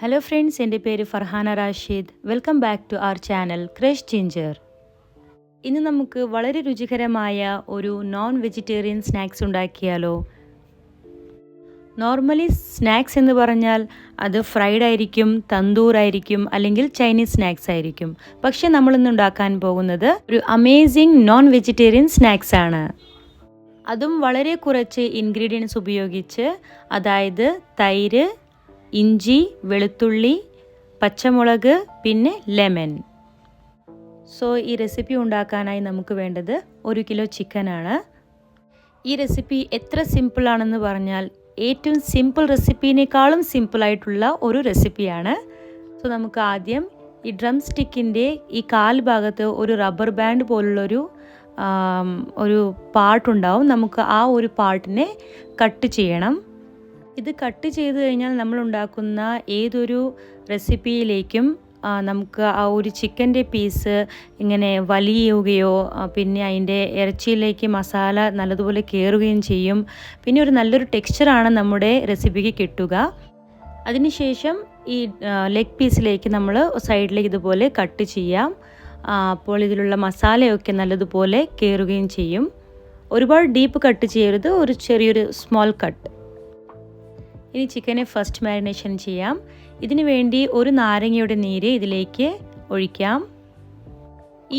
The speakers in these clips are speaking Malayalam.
ഹലോ ഫ്രണ്ട്സ് എന്റെ പേര് Farhana Rashid. Welcome back to our channel crush ginger ഇന്ന് നമുക്ക് വളരെ രുചികരമായ ഒരു നോൺ വെജിറ്റേറിയൻ സ്നാക്സ് ഉണ്ടാക്കിയാലോ? നോർമലി സ്നാക്സ് എന്ന് പറഞ്ഞാൽ അത് ഫ്രൈഡ് ആയിരിക്കും തന്തൂർ ആയിരിക്കും അല്ലെങ്കിൽ ചൈനീസ് സ്നാക്സ് ആയിരിക്കും. പക്ഷേ നമ്മളിന്ന് ഉണ്ടാക്കാൻ പോകുന്നത് ഒരു അമേസിങ് നോൺ വെജിറ്റേറിയൻ സ്നാക്സ് ആണ്. അതും വളരെ കുറച്ച് ഇൻഗ്രീഡിയൻസ് ഉപയോഗിച്ച് അതായത് തൈര് ഇഞ്ചി വെളുത്തുള്ളി പച്ചമുളക് പിന്നെ ലെമൺ. സോ ഈ റെസിപ്പി ഉണ്ടാക്കാനായി നമുക്ക് വേണ്ടത് ഒരു കിലോ ചിക്കനാണ് ഈ റെസിപ്പി എത്ര സിമ്പിളാണെന്ന് പറഞ്ഞാൽ ഏറ്റവും സിമ്പിൾ റെസിപ്പീനേക്കാളും സിമ്പിളായിട്ടുള്ള ഒരു റെസിപ്പിയാണ് സോ നമുക്ക് ആദ്യം ഈ ഡ്രം സ്റ്റിക്കിന്റെ ഈ കാൽ ഭാഗത്ത് ഒരു റബ്ബർ ബാൻഡ് പോലുള്ളൊരു ഒരു പാർട്ടുണ്ടാവും നമുക്ക് ആ ഒരു പാർട്ടിനെ കട്ട് ചെയ്യണം. ഇത് കട്ട് ചെയ്ത് കഴിഞ്ഞാൽ നമ്മൾ ഉണ്ടാക്കുന്ന ഏതൊരു റെസിപ്പിയിലേക്കും നമുക്ക് ആ ഒരു ചിക്കന്റെ പീസ് ഇങ്ങനെ വലിയുകയോ പിന്നെ അതിന്റെ ഇറച്ചിയിലേക്ക് മസാല നല്ലതുപോലെ കയറുകയും ചെയ്യും. പിന്നെ ഒരു നല്ലൊരു ടെക്സ്ചറാണ് നമ്മുടെ റെസിപ്പിക്ക് കിട്ടുക. അതിനുശേഷം ഈ ലെഗ് പീസിലേക്ക് നമ്മൾ സൈഡിലേക്ക് ഇതുപോലെ കട്ട് ചെയ്യാം. അപ്പോൾ ഇതിലുള്ള മസാലയൊക്കെ നല്ലതുപോലെ കയറുകയും ചെയ്യും. ഒരുപാട് ഡീപ്പ് കട്ട് ചെയ്യരുത്. ഒരു ചെറിയൊരു സ്മോൾ കട്ട് ഇനി ചിക്കനെ ഫസ്റ്റ് മാരിനേഷൻ ചെയ്യാം. ഇതിനു വേണ്ടി ഒരു നാരങ്ങയുടെ നീര് ഇതിലേക്ക് ഒഴിക്കാം.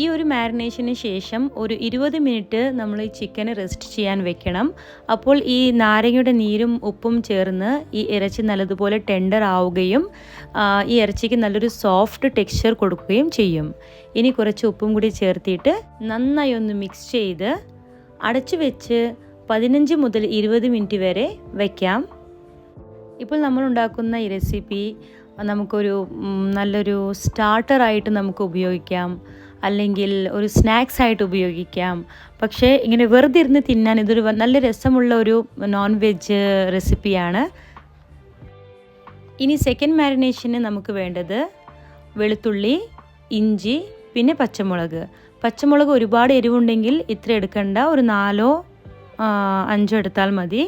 ഈ ഒരു മാരിനേഷന് ശേഷം ഒരു ഇരുപത് മിനിറ്റ് നമ്മൾ ഈ ചിക്കന് റെസ്റ്റ് ചെയ്യാൻ വെക്കണം. അപ്പോൾ ഈ നാരങ്ങയുടെ നീരും ഉപ്പും ചേർന്ന് ഈ ഇറച്ചി നല്ലതുപോലെ ടെൻഡർ ആവുകയും ഈ ഇറച്ചിക്ക് നല്ലൊരു സോഫ്റ്റ് ടെക്സ്ചർ കൊടുക്കുകയും ചെയ്യും. ഇനി കുറച്ച് ഉപ്പും കൂടി ചേർത്തിട്ട് നന്നായി ഒന്ന് മിക്സ് ചെയ്ത് അടച്ചു വെച്ച് പതിനഞ്ച് മുതൽ ഇരുപത് മിനിറ്റ് വരെ വയ്ക്കാം ഇപ്പോൾ നമ്മൾ ഉണ്ടാക്കുന്ന ഈ റെസിപ്പി നമുക്കൊരു നല്ലൊരു സ്റ്റാർട്ടറായിട്ട് നമുക്ക് ഉപയോഗിക്കാം. അല്ലെങ്കിൽ ഒരു സ്നാക്സ് ആയിട്ട് ഉപയോഗിക്കാം. പക്ഷേ ഇങ്ങനെ വെറുതെ ഇരുന്ന് തിന്നാൻ ഇതൊരു നല്ല രസമുള്ള ഒരു നോൺ വെജ് റെസിപ്പിയാണ് ഇനി സെക്കൻഡ് മാരിനേഷന് നമുക്ക് വേണ്ടത് വെളുത്തുള്ളി ഇഞ്ചി പിന്നെ പച്ചമുളക്. പച്ചമുളക് ഒരുപാട് എരിവുണ്ടെങ്കിൽ ഇത്ര എടുക്കണ്ട. ഒരു നാലോ അഞ്ചോ എടുത്താൽ മതി.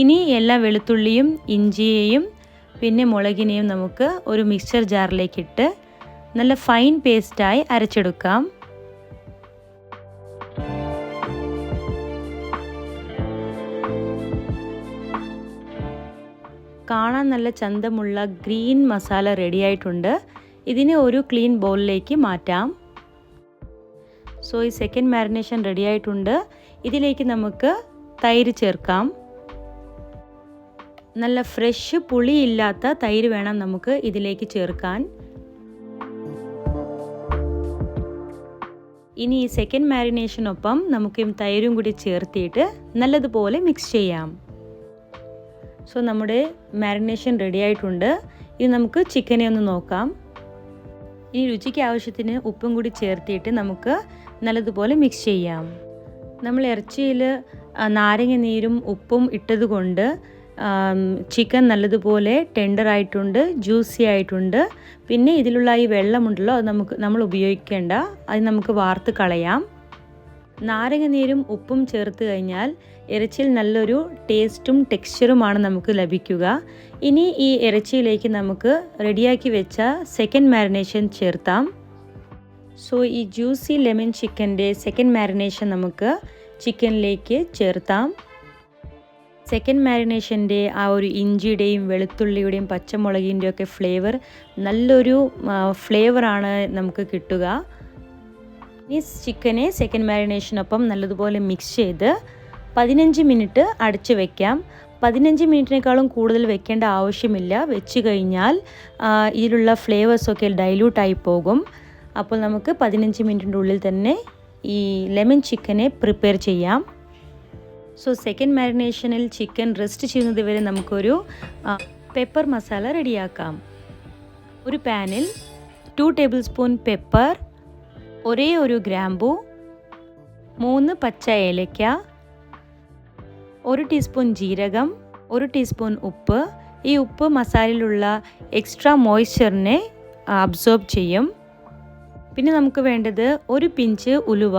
ഇനി എല്ലാ വെളുത്തുള്ളിയും ഇഞ്ചിയെയും പിന്നെ മുളകിനെയും നമുക്ക് ഒരു മിക്സ്ചർ ജാറിലേക്കിട്ട് നല്ല ഫൈൻ പേസ്റ്റായി അരച്ചെടുക്കാം. കാണാൻ നല്ല ചന്തമുള്ള ഗ്രീൻ മസാല റെഡിയായിട്ടുണ്ട് ഇതിനെ ഒരു ക്ലീൻ ബൗളിലേക്ക് മാറ്റാം. സോ ഈ സെക്കൻഡ് മാരിനേഷൻ റെഡിയായിട്ടുണ്ട് ഇതിലേക്ക് നമുക്ക് തൈര് ചേർക്കാം. നല്ല ഫ്രഷ് പുളിയില്ലാത്ത തൈര് വേണം നമുക്ക് ഇതിലേക്ക് ചേർക്കാൻ. ഇനി ഈ സെക്കൻഡ് മാരിനേഷനൊപ്പം നമുക്ക് ഈ തൈരും കൂടി ചേർത്തിയിട്ട് നല്ലതുപോലെ മിക്സ് ചെയ്യാം. സോ നമ്മുടെ മാരിനേഷൻ റെഡി ആയിട്ടുണ്ട്. ഇനി നമുക്ക് ചിക്കനെ ഒന്ന് നോക്കാം. ഇനി രുചിക്ക് ആവശ്യത്തിന് ഉപ്പും കൂടി ചേർത്തിയിട്ട് നമുക്ക് നല്ലതുപോലെ മിക്സ് ചെയ്യാം. നമ്മൾ ഇറച്ചിയിൽ നാരങ്ങ നീരും ഉപ്പും ഇട്ടതുകൊണ്ട് ചിക്കൻ നല്ലതുപോലെ ടെൻഡർ ആയിട്ടുണ്ട് ജ്യൂസി ആയിട്ടുണ്ട്. പിന്നെ ഇതിലുള്ള ഈ വെള്ളമുണ്ടല്ലോ അത് നമുക്ക് നമ്മൾ ഉപയോഗിക്കേണ്ട. അത് നമുക്ക് വാർത്ത് കളയാം. നാരങ്ങ നീരും ഉപ്പും ചേർത്ത് കഴിഞ്ഞാൽ ഇറച്ചിയിൽ നല്ലൊരു ടേസ്റ്റും ടെക്സ്ചറുമാണ് നമുക്ക് ലഭിക്കുക. ഇനി ഈ ഇറച്ചിയിലേക്ക് നമുക്ക് റെഡിയാക്കി വെച്ച സെക്കൻഡ് മാരിനേഷൻ ചേർത്താം. സോ ഈ ജ്യൂസി ലെമൺ ചിക്കന്റെ സെക്കൻഡ് മാരിനേഷൻ നമുക്ക് ചിക്കനിലേക്ക് ചേർത്താം. സെക്കൻഡ് മാരിനേഷന്റെ ആ ഒരു ഇഞ്ചിയുടെയും വെളുത്തുള്ളിയുടെയും പച്ചമുളകിന്റെ ഒക്കെ ഫ്ലേവർ നല്ലൊരു ഫ്ലേവറാണ് നമുക്ക് കിട്ടുക. ഈ ചിക്കനെ സെക്കൻഡ് മാരിനേഷനൊപ്പം നല്ലതുപോലെ മിക്സ് ചെയ്ത് പതിനഞ്ച് മിനിറ്റ് അടച്ചു വെക്കാം. പതിനഞ്ച് മിനിറ്റിനേക്കാളും കൂടുതൽ വെക്കേണ്ട ആവശ്യമില്ല. വെച്ച് കഴിഞ്ഞാൽ ഇതിലുള്ള ഫ്ലേവേഴ്സൊക്കെ ഡൈല്യൂട്ടായി പോകും. അപ്പോൾ നമുക്ക് പതിനഞ്ച് മിനിറ്റിന്റെ ഉള്ളിൽ തന്നെ ഈ ലെമൺ ചിക്കനെ പ്രിപ്പയർ ചെയ്യാം. സോ സെക്കൻഡ് മാരിനേഷനിൽ ചിക്കൻ റെസ്റ്റ് ചെയ്യുന്നത് വരെ നമുക്കൊരു പെപ്പർ മസാല റെഡിയാക്കാം ഒരു പാനിൽ ടു ടേബിൾ സ്പൂൺ പെപ്പർ ഒരേ ഒരു ഗ്രാമ്പു മൂന്ന് പച്ച ഏലയ്ക്ക ഒരു ടീസ്പൂൺ ജീരകം ഒരു ടീസ്പൂൺ ഉപ്പ്. ഈ ഉപ്പ് മസാലയിലുള്ള എക്സ്ട്രാ മോയ്സ്ചറിനെ അബ്സോർബ് ചെയ്യും. പിന്നെ നമുക്ക് വേണ്ടത് ഒരു പിഞ്ച് ഉലുവ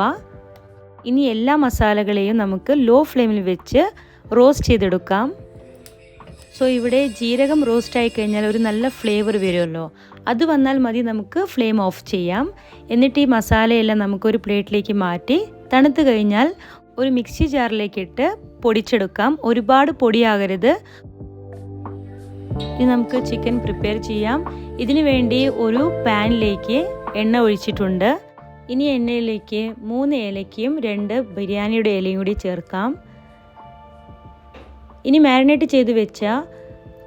ഇനി എല്ലാ മസാലകളെയും നമുക്ക് ലോ ഫ്ലെയിമിൽ വെച്ച് റോസ്റ്റ് ചെയ്തെടുക്കാം. സോ ഇവിടെ ജീരകം റോസ്റ്റ് ആയി കഴിഞ്ഞാൽ ഒരു നല്ല ഫ്ലേവർ വരുമല്ലോ. അത് വന്നാൽ മതി നമുക്ക് ഫ്ലെയിം ഓഫ് ചെയ്യാം. എന്നിട്ട് ഈ മസാലയെല്ലാം നമുക്കൊരു പ്ലേറ്റിലേക്ക് മാറ്റി തണുത്ത് കഴിഞ്ഞാൽ ഒരു മിക്സി ജാറിലേക്ക് ഇട്ട് പൊടിച്ചെടുക്കാം. ഒരുപാട് പൊടിയാകരുത്. ഇനി നമുക്ക് ചിക്കൻ പ്രിപ്പയർ ചെയ്യാം. ഇതിനു വേണ്ടി ഒരു പാനിലേക്ക് എണ്ണ ഒഴിച്ചിട്ടുണ്ട്. ഇനി എണ്ണയിലേക്ക് മൂന്ന് ഏലയ്ക്കയും രണ്ട് ബിരിയാണിയുടെ ഇലയും കൂടി ചേർക്കാം. ഇനി മാരിനേറ്റ് ചെയ്ത് വെച്ച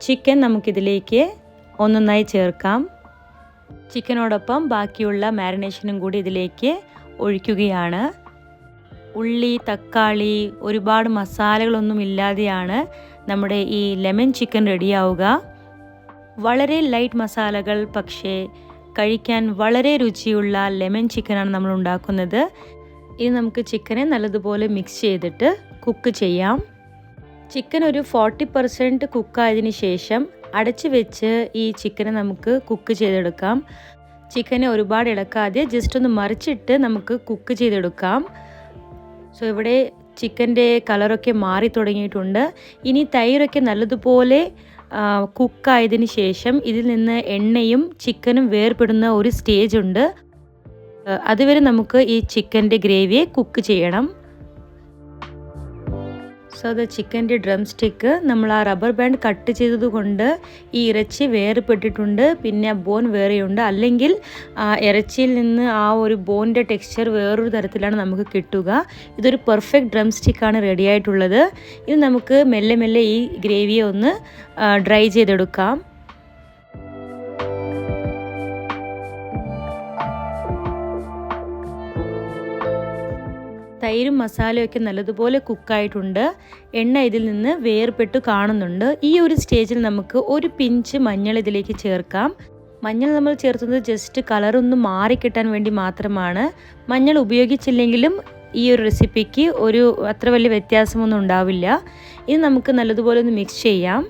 ചിക്കൻ നമുക്കിതിലേക്ക് ഒന്നൊന്നായി ചേർക്കാം. ചിക്കനോടൊപ്പം ബാക്കിയുള്ള മാരിനേഷനും കൂടി ഇതിലേക്ക് ഒഴിക്കുകയാണ്. ഉള്ളി തക്കാളി ഒരുപാട് മസാലകളൊന്നും ഇല്ലാതെയാണ് നമ്മുടെ ഈ ലെമൺ ചിക്കൻ റെഡിയാവുക. വളരെ ലൈറ്റ് മസാലകൾ പക്ഷേ കഴിക്കാൻ വളരെ രുചിയുള്ള ലെമൺ ചിക്കനാണ് നമ്മൾ ഉണ്ടാക്കുന്നത്. ഇനി നമുക്ക് ചിക്കനെ നല്ലതുപോലെ മിക്സ് ചെയ്തിട്ട് കുക്ക് ചെയ്യാം. ചിക്കൻ ഒരു ഫോർട്ടി പെർസെന്റ് കുക്കായതിന് ശേഷം അടച്ചു വെച്ച് ഈ ചിക്കനെ നമുക്ക് കുക്ക് ചെയ്തെടുക്കാം. ചിക്കനെ ഒരുപാട് ഇളക്കാതെ ജസ്റ്റ് ഒന്ന് മറിച്ചിട്ട് നമുക്ക് കുക്ക് ചെയ്തെടുക്കാം. സോ ഇവിടെ ചിക്കന്റെ കളറൊക്കെ മാറി തുടങ്ങിയിട്ടുണ്ട്. ഇനി തൈരൊക്കെ നല്ലതുപോലെ കുക്കായതിന് ശേഷം ഇതിൽ നിന്ന് എണ്ണയും ചിക്കനും വേർപെടുന്ന ഒരു സ്റ്റേജ് ഉണ്ട്. അതുവരെ നമുക്ക് ഈ ചിക്കന്റെ ഗ്രേവിയെ കുക്ക് ചെയ്യണം. സോ ദ ചിക്കന്റെ ഡ്രം സ്റ്റിക്ക് നമ്മൾ ആ റബ്ബർ ബാൻഡ് കട്ട് ചെയ്തത് കൊണ്ട് ഈ ഇറച്ചി വേർപെട്ടിട്ടുണ്ട് പിന്നെ ബോൺ വേറെയുണ്ട്. അല്ലെങ്കിൽ ഇറച്ചിയിൽ നിന്ന് ആ ഒരു ബോണിന്റെ ടെക്സ്ചർ വേറൊരു തരത്തിലാണ് നമുക്ക് കിട്ടുക. ഇതൊരു പെർഫെക്റ്റ് ഡ്രം സ്റ്റിക്കാണ് റെഡി ആയിട്ടുള്ളത് ഇത് നമുക്ക് മെല്ലെ മെല്ലെ ഈ ഗ്രേവിയെ ഒന്ന് ഡ്രൈ ചെയ്തെടുക്കാം. തൈരും മസാലയൊക്കെ നല്ലതുപോലെ കുക്കായിട്ടുണ്ട്. എണ്ണ ഇതിൽ നിന്ന് വേർപെട്ട് കാണുന്നുണ്ട്. ഈ ഒരു സ്റ്റേജിൽ നമുക്ക് ഒരു പിഞ്ച് മഞ്ഞൾ ഇതിലേക്ക് ചേർക്കാം. മഞ്ഞൾ നമ്മൾ ചേർത്തുന്നത് ജസ്റ്റ് കളറൊന്ന് മാറിക്കിട്ടാൻ വേണ്ടി മാത്രമാണ്. മഞ്ഞൾ ഉപയോഗിച്ചില്ലെങ്കിലും ഈ ഒരു റെസിപ്പിക്ക് ഒരു അത്ര വലിയ വ്യത്യാസമൊന്നും ഉണ്ടാവില്ല. ഇത് നമുക്ക് നല്ലതുപോലെ ഒന്ന് മിക്സ് ചെയ്യാം.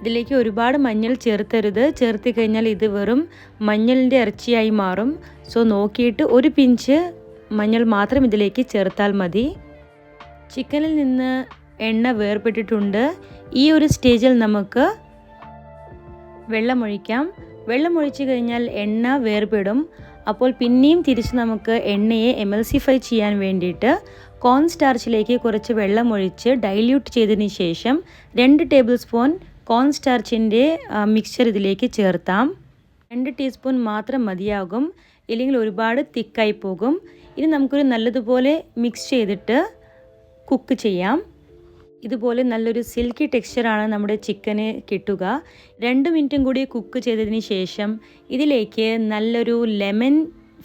ഇതിലേക്ക് ഒരുപാട് മഞ്ഞൾ ചേർത്തരുത്. ചേർത്ത് കഴിഞ്ഞാൽ ഇത് വെറും മഞ്ഞളിന്റെ ഇറച്ചിയായി മാറും. സോ നോക്കിയിട്ട് ഒരു പിഞ്ച് മഞ്ഞൾ മാത്രം ഇതിലേക്ക് ചേർത്താൽ മതി. ചിക്കനിൽ നിന്ന് എണ്ണ വേർപെട്ടിട്ടുണ്ട്. ഈ ഒരു സ്റ്റേജിൽ നമുക്ക് വെള്ളമൊഴിക്കാം. വെള്ളമൊഴിച്ച് കഴിഞ്ഞാൽ എണ്ണ വേർപെടും. അപ്പോൾ പിന്നെയും തിരിച്ച് നമുക്ക് എണ്ണയെ എമൽസിഫൈ ചെയ്യാൻ വേണ്ടിയിട്ട് കോൺ സ്റ്റാർച്ചിലേക്ക് കുറച്ച് വെള്ളമൊഴിച്ച് ഡൈല്യൂട്ട് ചെയ്തതിന് ശേഷം രണ്ട് ടേബിൾ സ്പൂൺ കോൺ സ്റ്റാർച്ചിന്റെ മിക്സ്ചർ ഇതിലേക്ക് ചേർത്താം. രണ്ട് ടീസ്പൂൺ മാത്രം മതിയാകും. ഇല്ലെങ്കിൽ ഒരുപാട് തിക്കായി പോകും. ഇനി നമുക്കൊരു നല്ലതുപോലെ മിക്സ് ചെയ്തിട്ട് കുക്ക് ചെയ്യാം. ഇതുപോലെ നല്ലൊരു സിൽക്കി ടെക്സ്ചറാണ് നമ്മുടെ ചിക്കന് കിട്ടുക. രണ്ട് മിനിറ്റും കൂടി കുക്ക് ചെയ്തതിന് ശേഷം ഇതിലേക്ക് നല്ലൊരു ലെമൺ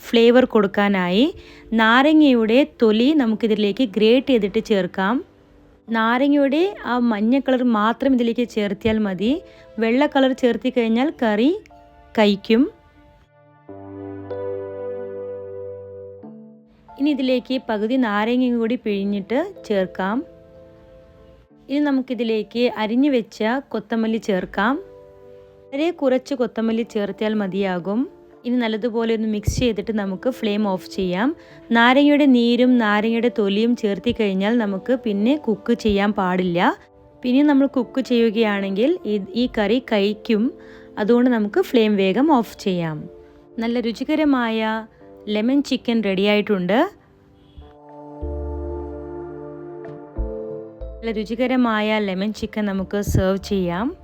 ഫ്ലേവർ കൊടുക്കാനായി നാരങ്ങയുടെ തൊലി നമുക്കിതിലേക്ക് ഗ്രേറ്റ് ചെയ്തിട്ട് ചേർക്കാം. നാരങ്ങയുടെ ആ മഞ്ഞ കളർ മാത്രം ഇതിലേക്ക് ചേർത്തിയാൽ മതി. വെള്ള കളർ ചേർത്തി കഴിഞ്ഞാൽ കറി കഴിക്കും. ഇനി ഇതിലേക്ക് പകുതി നാരങ്ങയും കൂടി പിഴിഞ്ഞിട്ട് ചേർക്കാം. ഇനി നമുക്കിതിലേക്ക് അരിഞ്ഞു വെച്ച കൊത്തമല്ലി ചേർക്കാം. വളരെ കുറച്ച് കൊത്തമല്ലി ചേർത്തിയാൽ മതിയാകും. ഇനി നല്ലതുപോലെ ഒന്ന് മിക്സ് ചെയ്തിട്ട് നമുക്ക് ഫ്ലെയിം ഓഫ് ചെയ്യാം. നാരങ്ങയുടെ നീരും നാരങ്ങയുടെ തൊലിയും ചേർത്തി കഴിഞ്ഞാൽ നമുക്ക് പിന്നെ കുക്ക് ചെയ്യാൻ പാടില്ല. പിന്നെ നമ്മൾ കുക്ക് ചെയ്യുകയാണെങ്കിൽ ഈ കറി കഴിക്കും. അതുകൊണ്ട് നമുക്ക് ഫ്ലെയിം വേഗം ഓഫ് ചെയ്യാം. നല്ല രുചികരമായ ലെമൺ ചിക്കൻ റെഡിയായിട്ടുണ്ട് നല്ല രുചികരമായ ലെമൺ ചിക്കൻ നമുക്ക് സെർവ് ചെയ്യാം.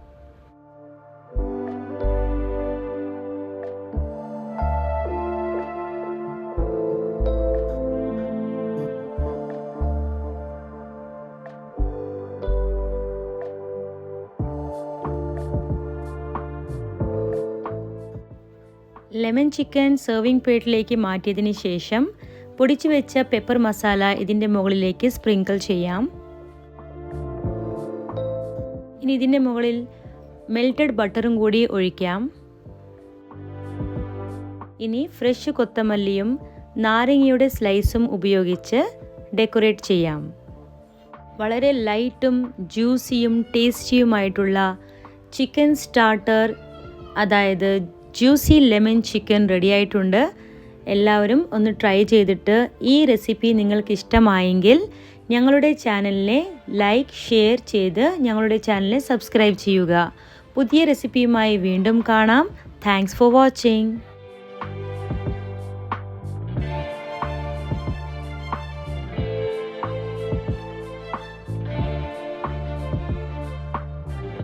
ലെമൺ ചിക്കൻ സെർവിങ് പ്ലേറ്റിലേക്ക് മാറ്റിയതിന് ശേഷം പൊടിച്ചു വെച്ച പെപ്പർ മസാല ഇതിന്റെ മുകളിലേക്ക് സ്പ്രിങ്കിൾ ചെയ്യാം. ഇനി ഇതിന്റെ മുകളിൽ മെൽറ്റഡ് ബട്ടറും കൂടി ഒഴിക്കാം. ഇനി ഫ്രഷ് കൊത്തമല്ലിയും നാരങ്ങയുടെ സ്ലൈസും ഉപയോഗിച്ച് ഡെക്കറേറ്റ് ചെയ്യാം. വളരെ ലൈറ്റും ജ്യൂസിയും ടേസ്റ്റിയുമായിട്ടുള്ള ചിക്കൻ സ്റ്റാർട്ടർ അതായത് ജ്യൂസി ലെമൺ ചിക്കൻ റെഡി ആയിട്ടുണ്ട് എല്ലാവരും ഒന്ന് ട്രൈ ചെയ്തിട്ട് ഈ റെസിപ്പി നിങ്ങൾക്ക് ഇഷ്ടമായെങ്കിൽ ഞങ്ങളുടെ ചാനലിനെ ലൈക്ക് ഷെയർ ചെയ്ത് ഞങ്ങളുടെ ചാനലിനെ സബ്സ്ക്രൈബ് ചെയ്യുക. പുതിയ റെസിപ്പിയുമായി വീണ്ടും കാണാം. Thanks for watching.